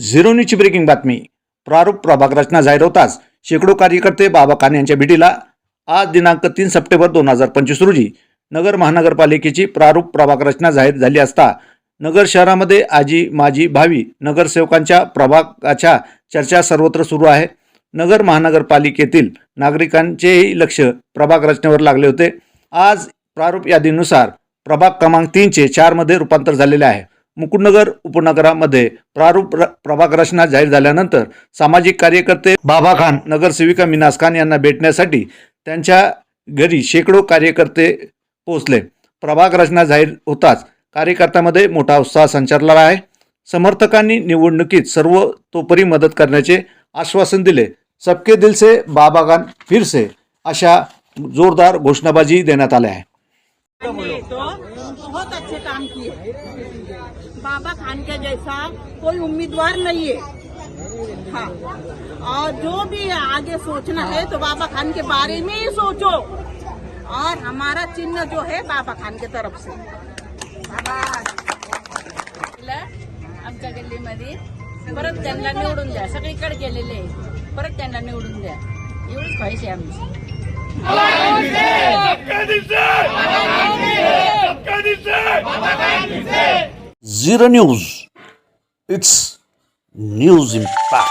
झिरोनीची breaking बातमी. प्रारूप प्रभाग रचना जाहीर होताच शेकडो कार्यकर्ते बाबा खान यांच्या भेटीला आज दिनांक तीन सप्टेंबर दोन हजार पंचवीस रोजी नगर महानगरपालिकेची प्रारूप प्रभाग रचना जाहीर झाली असता नगर शहरामध्ये आजी माजी भावी नगरसेवकांच्या प्रभागाच्या चर्चा सर्वत्र सुरू आहे. नगर महानगरपालिकेतील नागरिकांचेही लक्ष प्रभाग रचनेवर लागले होते. आज प्रारूप यादीनुसार प्रभाग क्रमांक तीनचे चारमध्ये रूपांतर झालेले आहे. मुकुंदनगर उपनगरामध्ये प्रारूप र- प्रभाग रचना जाहीर झाल्यानंतर सामाजिक कार्यकर्ते बाबा खान नगरसेविका मिनास खान यांना भेटण्यासाठी त्यांच्या घरी शेकडो कार्यकर्ते पोहोचले. प्रभाग रचना जाहीर होताच कार्यकर्त्यामध्ये मोठा उत्साह संचारला आहे. समर्थकांनी निवडणुकीत सर्व तोपरी मदत करण्याचे आश्वासन दिले. सबके दिल से बाबा खान फिर से अशा जोरदार घोषणाबाजी देण्यात आल्या आहे तो बहुत अच्छे काम किए। बाबा खान के जैसा कोई उम्मीदवार नहीं है। हाँ। और जो भी आगे सोचना है तो बाबा खान के बारे में ही सोचो। और हमारा चिन्ह जो है बाबा खान के तरफ़ से। आमच्या गल्लीमध्ये परत त्यांना निवडून द्या सगळीकडे गेलेले. परत त्यांना निवडून द्या. एवढीच ख्वाहिश आहे आमची Zero News. It's news impact.